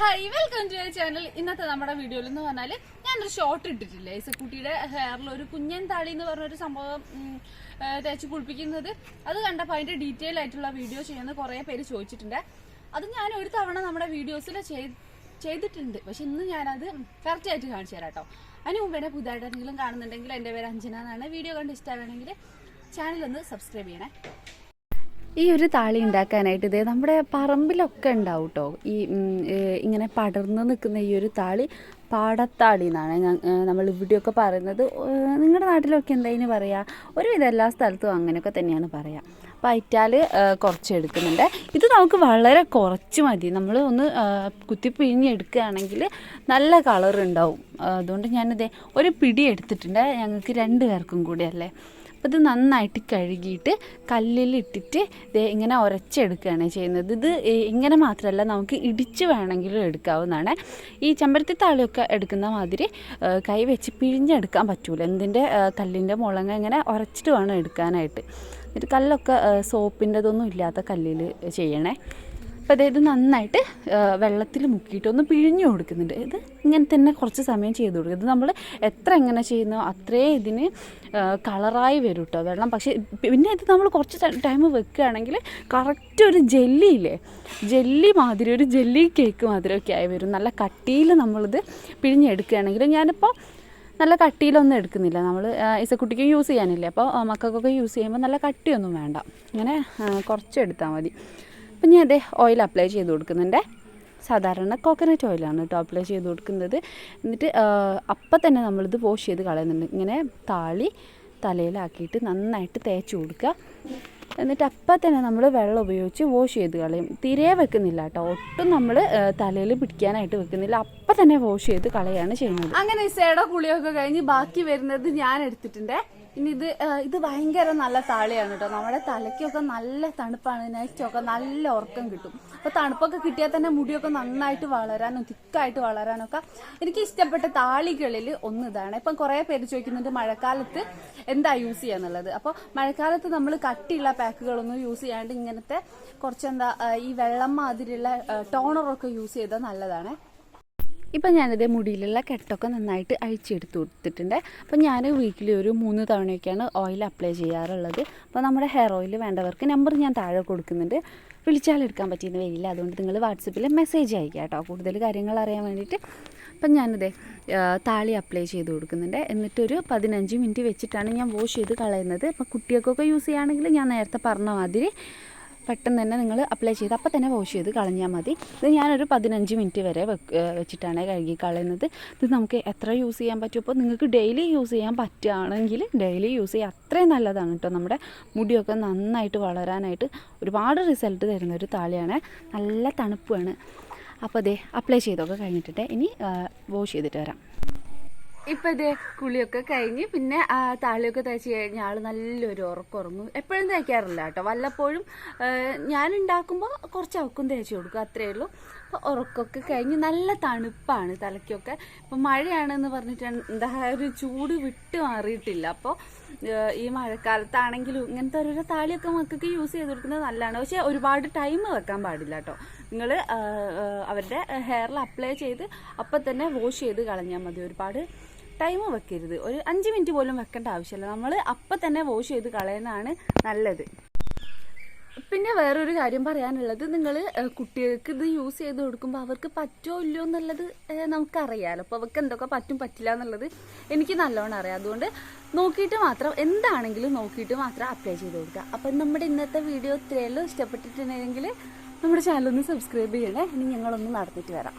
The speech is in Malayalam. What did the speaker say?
ഹായ് വെൽക്കം ടു ചാനൽ ഇന്നത്തെ നമ്മുടെ വീഡിയോയിൽ എന്ന് പറഞ്ഞാൽ ഞാനൊരു ഷോർട്ട് ഇട്ടിട്ടില്ലേ? ഇസക്കുട്ടിയുടെ ഹെയറിൽ ഒരു കുഞ്ഞൻ താളി എന്ന് പറഞ്ഞൊരു സംഭവം തേച്ച് കുളിപ്പിക്കുന്നത്. അത് കണ്ടപ്പോൾ അതിന്റെ ഡീറ്റെയിൽ ആയിട്ടുള്ള വീഡിയോ ചെയ്യുന്ന കുറേ പേര് ചോദിച്ചിട്ടുണ്ട്. അത് ഞാൻ ഒരു തവണ നമ്മുടെ വീഡിയോസിൽ ചെയ്തിട്ടുണ്ട്. പക്ഷെ ഇന്ന് ഞാനത് കറക്റ്റ് ആയിട്ട് കാണിച്ചു തരാം കേട്ടോ. അതിന് മുമ്പ് എന്നെ പുതിയതായിട്ട് എന്തെങ്കിലും കാണുന്നുണ്ടെങ്കിൽ എന്റെ പേര് അഞ്ജന എന്നാണ്. വീഡിയോ കണ്ട് ഇഷ്ടമാണെങ്കിൽ ചാനൽ ഒന്ന് സബ്സ്ക്രൈബ് ചെയ്യണേ. ഈ ഒരു താളി ഉണ്ടാക്കാനായിട്ട് ഇതേ നമ്മുടെ പറമ്പിലൊക്കെ ഉണ്ടാവും കേട്ടോ ഈ ഇങ്ങനെ പടർന്ന് നിൽക്കുന്ന ഈ ഒരു താളി പാടത്താളി എന്നാണ് നമ്മൾ ഇവിടെയൊക്കെ പറയുന്നത്. നിങ്ങളുടെ നാട്ടിലൊക്കെ എന്താ ഇതിന് പറയുക ഒരുവിധം എല്ലാ സ്ഥലത്തും അങ്ങനെയൊക്കെ തന്നെയാണ് പറയുക അപ്പോൾ അയറ്റാൽ കുറച്ച് എടുക്കുന്നുണ്ട്. ഇത് നമുക്ക് വളരെ കുറച്ച് മതി. നമ്മൾ ഒന്ന് കുത്തി പിഴിഞ്ഞെടുക്കുകയാണെങ്കിൽ നല്ല കളർ ഉണ്ടാവും അതുകൊണ്ട് ഞാനിതേ ഒരു പിടി എടുത്തിട്ടുണ്ട്. ഞങ്ങൾക്ക് രണ്ട് പേർക്കും കൂടി അല്ലേ? അപ്പോൾ ഇത് നന്നായിട്ട് കഴുകിയിട്ട് ദേ ഇങ്ങനെ ഉരച്ചെടുക്കുകയാണ് ചെയ്യുന്നത്. ഇത് ഇങ്ങനെ മാത്രമല്ല നമുക്ക് ഇടിച്ച് വേണമെങ്കിലും എടുക്കാവുന്നതാണ്. ഈ ചെമ്പരത്തി താളിയൊക്കെ എടുക്കുന്ന മാതിരി കൈ വെച്ച് പിഴിഞ്ഞെടുക്കാൻ പറ്റൂല. എന്തിന്റെ കല്ലിന്റെ മുളങ്ങ ഇങ്ങനെ ഉരച്ചിട്ട് വേണം എടുക്കാനായിട്ട്. എന്നിട്ട് കല്ലൊക്കെ സോപ്പിന്റെതൊന്നും ഇല്ലാത്ത കല്ലിൽ ചെയ്യണേ. അപ്പോൾ അതായത് നന്നായിട്ട് വെള്ളത്തിൽ മുക്കിയിട്ട് ഒന്ന് പിഴിഞ്ഞു കൊടുക്കുന്നുണ്ട്. ഇത് ഇങ്ങനെ തന്നെ കുറച്ച് സമയം ചെയ്ത് കൊടുക്കുക ഇത് നമ്മൾ എത്ര എങ്ങനെ ചെയ്യുന്നോ അത്രേ ഇതിന് കളറായി വരും കേട്ടോ വെള്ളം. പക്ഷേ പിന്നെ ഇത് നമ്മൾ കുറച്ച് ടൈം വെക്കുകയാണെങ്കിൽ കറക്റ്റ് ഒരു ജെല്ലി ഇല്ലേ ജെല്ലി മാതിരി ഒരു ജെല്ലി കേക്ക് മാതിരിയൊക്കെ ആയി വരും. നല്ല കട്ടിയിൽ നമ്മളിത് പിഴിഞ്ഞെടുക്കുകയാണെങ്കിൽ ഞാനിപ്പോൾ നല്ല കട്ടിയിലൊന്നും എടുക്കുന്നില്ല. നമ്മൾ ഇസക്കുട്ടിക്ക് യൂസ് ചെയ്യാനില്ലേ? അപ്പോൾ മക്കൾക്കൊക്കെ യൂസ് ചെയ്യുമ്പോൾ നല്ല കട്ടിയൊന്നും വേണ്ട. ഇങ്ങനെ കുറച്ച് എടുത്താൽ മതി. അപ്പം ഞാൻ അതേ ഓയിൽ അപ്ലൈ ചെയ്ത് കൊടുക്കുന്നുണ്ട്. സാധാരണ കോക്കനട്ട് ഓയിലാണ് കേട്ടോ അപ്ലൈ ചെയ്ത് കൊടുക്കുന്നത്. എന്നിട്ട് അപ്പം തന്നെ നമ്മളിത് വാഷ് ചെയ്ത് കളയുന്നുണ്ട്. ഇങ്ങനെ താളി തലയിലാക്കിയിട്ട് നന്നായിട്ട് തേച്ച് കൊടുക്കുക എന്നിട്ട് അപ്പം തന്നെ നമ്മൾ വെള്ളം ഉപയോഗിച്ച് വാഷ് ചെയ്ത് കളയും. തീരെ വെക്കുന്നില്ല കേട്ടോ ഒട്ടും നമ്മൾ തലയിൽ പിടിക്കാനായിട്ട് വെക്കുന്നില്ല. അപ്പം തന്നെ വാഷ് ചെയ്ത് കളയാണ് ചെയ്യുന്നത്. അങ്ങനെ സേട കുളിയൊക്കെ കഴിഞ്ഞ് ബാക്കി വരുന്നത് ഞാൻ എടുത്തിട്ടുണ്ട്. ഇനി ഇത് ഇത് ഭയങ്കര നല്ല താളിയാണ് കേട്ടോ. നമ്മുടെ തലയ്ക്കൊക്കെ നല്ല തണുപ്പാണ്. നെറ്റൊക്കെ നല്ല ഉറക്കം കിട്ടും. അപ്പൊ തണുപ്പൊക്കെ കിട്ടിയാൽ തന്നെ മുടിയൊക്കെ നന്നായിട്ട് വളരാനും തിക്കായിട്ട് വളരാനൊക്കെ എനിക്ക് ഇഷ്ടപ്പെട്ട താളികളിൽ ഒന്ന് ഇതാണ്. ഇപ്പം കുറെ പേര് ചോദിക്കുന്നുണ്ട് മഴക്കാലത്ത് എന്താ യൂസ് ചെയ്യാന്നുള്ളത്. അപ്പോൾ മഴക്കാലത്ത് നമ്മൾ കട്ടിയുള്ള പാക്കുകളൊന്നും യൂസ് ചെയ്യാണ്ട് ഇങ്ങനത്തെ കുറച്ചെന്താ ഈ വെള്ളം മാതിരിയുള്ള ടോണറൊക്കെ യൂസ് ചെയ്താൽ നല്ലതാണ്. ഇപ്പം ഞാനിത് മുടിയിലുള്ള കെട്ടൊക്കെ നന്നായിട്ട് അഴിച്ചെടുത്ത് കൊടുത്തിട്ടുണ്ട്. അപ്പം ഞാൻ വീക്കിലി ഒരു മൂന്ന് തവണയൊക്കെയാണ് ഓയിൽ അപ്ലൈ ചെയ്യാറുള്ളത്. അപ്പോൾ നമ്മുടെ ഹെയർ ഓയിൽ വേണ്ടവർക്ക് നമ്പർ ഞാൻ താഴെ കൊടുക്കുന്നുണ്ട്. വിളിച്ചാൽ എടുക്കാൻ പറ്റിയെന്ന് വരില്ല. അതുകൊണ്ട് നിങ്ങൾ വാട്സപ്പിൽ മെസ്സേജ് അയക്കുക കേട്ടോ. കൂടുതൽ കാര്യങ്ങൾ അറിയാൻ വേണ്ടിയിട്ട്. അപ്പം ഞാനിത് താളി അപ്ലൈ ചെയ്ത് കൊടുക്കുന്നുണ്ട്. എന്നിട്ടൊരു പതിനഞ്ച് മിനിറ്റ് വെച്ചിട്ടാണ് ഞാൻ വാഷ് ചെയ്ത് കളയുന്നത്. അപ്പോൾ കുട്ടികൾക്കൊക്കെ യൂസ് ചെയ്യുകയാണെങ്കിൽ ഞാൻ നേരത്തെ പറഞ്ഞ മാതിരി പെട്ടെന്ന് തന്നെ നിങ്ങൾ അപ്ലൈ ചെയ്ത് അപ്പം തന്നെ വാഷ് ചെയ്ത് കളഞ്ഞാൽ മതി. ഇത് ഞാനൊരു പതിനഞ്ച് മിനിറ്റ് വരെ വെച്ചിട്ടാണ് കഴുകി കളയുന്നത്. ഇത് നമുക്ക് എത്ര യൂസ് ചെയ്യാൻ പറ്റും? അപ്പോൾ നിങ്ങൾക്ക് ഡെയിലി യൂസ് ചെയ്യാൻ പറ്റുകയാണെങ്കിൽ ഡെയിലി യൂസ് ചെയ്യുക അത്രയും നല്ലതാണ് കേട്ടോ നമ്മുടെ മുടിയൊക്കെ നന്നായിട്ട് വളരാനായിട്ട് ഒരുപാട് റിസൾട്ട് തരുന്ന ഒരു താളിയാണ്. നല്ല തണുപ്പാണ് അപ്പോൾ അതെ അപ്ലൈ ചെയ്തൊക്കെ കഴിഞ്ഞിട്ട് ഇനി വാഷ് ചെയ്തിട്ട് വരാം. ഇപ്പൊ അതെ കുളിയൊക്കെ കഴിഞ്ഞ് പിന്നെ താളിയൊക്കെ തയ്ച്ച് കഴിഞ്ഞാൽ ആൾ നല്ലൊരു ഉറക്കുറങ്ങും എപ്പോഴും തയ്ക്കാറില്ല കേട്ടോ. വല്ലപ്പോഴും ഞാൻ ഉണ്ടാക്കുമ്പോൾ കുറച്ച് അവക്കും തേച്ച് കൊടുക്കും അത്രേ ഉള്ളൂ. അപ്പോൾ ഉറക്കമൊക്കെ കഴിഞ്ഞ് നല്ല തണുപ്പാണ് തലയ്ക്കൊക്കെ. ഇപ്പം മഴയാണെന്ന് പറഞ്ഞിട്ട് എന്താ ഒരു ചൂട് വിട്ട് മാറിയിട്ടില്ല. അപ്പോൾ ഈ മഴക്കാലത്താണെങ്കിലും ഇങ്ങനത്തെ ഓരോരോ താളിയൊക്കെ മക്കൾക്ക് യൂസ് ചെയ്ത് കൊടുക്കുന്നത് നല്ലതാണ്. പക്ഷേ ഒരുപാട് ടൈം വെക്കാൻ പാടില്ല കേട്ടോ. നിങ്ങൾ അവരുടെ ഹെയറിൽ അപ്ലൈ ചെയ്ത് അപ്പം തന്നെ വാഷ് ചെയ്ത് കളഞ്ഞാൽ മതി. ഒരുപാട് ടൈം വെക്കരുത്. ഒരു അഞ്ച് മിനിറ്റ് പോലും വെക്കേണ്ട ആവശ്യമില്ല. നമ്മൾ അപ്പം തന്നെ വാഷ് ചെയ്ത് കളയുന്നതാണ് നല്ലത്. പിന്നെ വേറൊരു കാര്യം പറയാനുള്ളത് നിങ്ങൾ കുട്ടികൾക്ക് ഇത് യൂസ് ചെയ്ത് കൊടുക്കുമ്പോൾ അവർക്ക് പറ്റുമോ ഇല്ലയോ എന്നുള്ളത് നമുക്കറിയാമല്ലോ അപ്പോൾ അവർക്ക് എന്തൊക്കെ പറ്റും പറ്റില്ല എന്നുള്ളത് എനിക്ക് നല്ലോണം അറിയാം. അതുകൊണ്ട് നോക്കിയിട്ട് മാത്രം എന്താണെങ്കിലും നോക്കിയിട്ട് മാത്രം അപ്ലൈ ചെയ്ത് കൊടുക്കുക. അപ്പം നമ്മുടെ ഇന്നത്തെ വീഡിയോ ഇത്രയല്ലോ ഇഷ്ടപ്പെട്ടിട്ടുണ്ടെങ്കിൽ നമ്മുടെ ചാനലൊന്ന് സബ്സ്ക്രൈബ് ചെയ്യണേ. ഇനി ഞങ്ങളൊന്ന് നടത്തിയിട്ട് വരാം.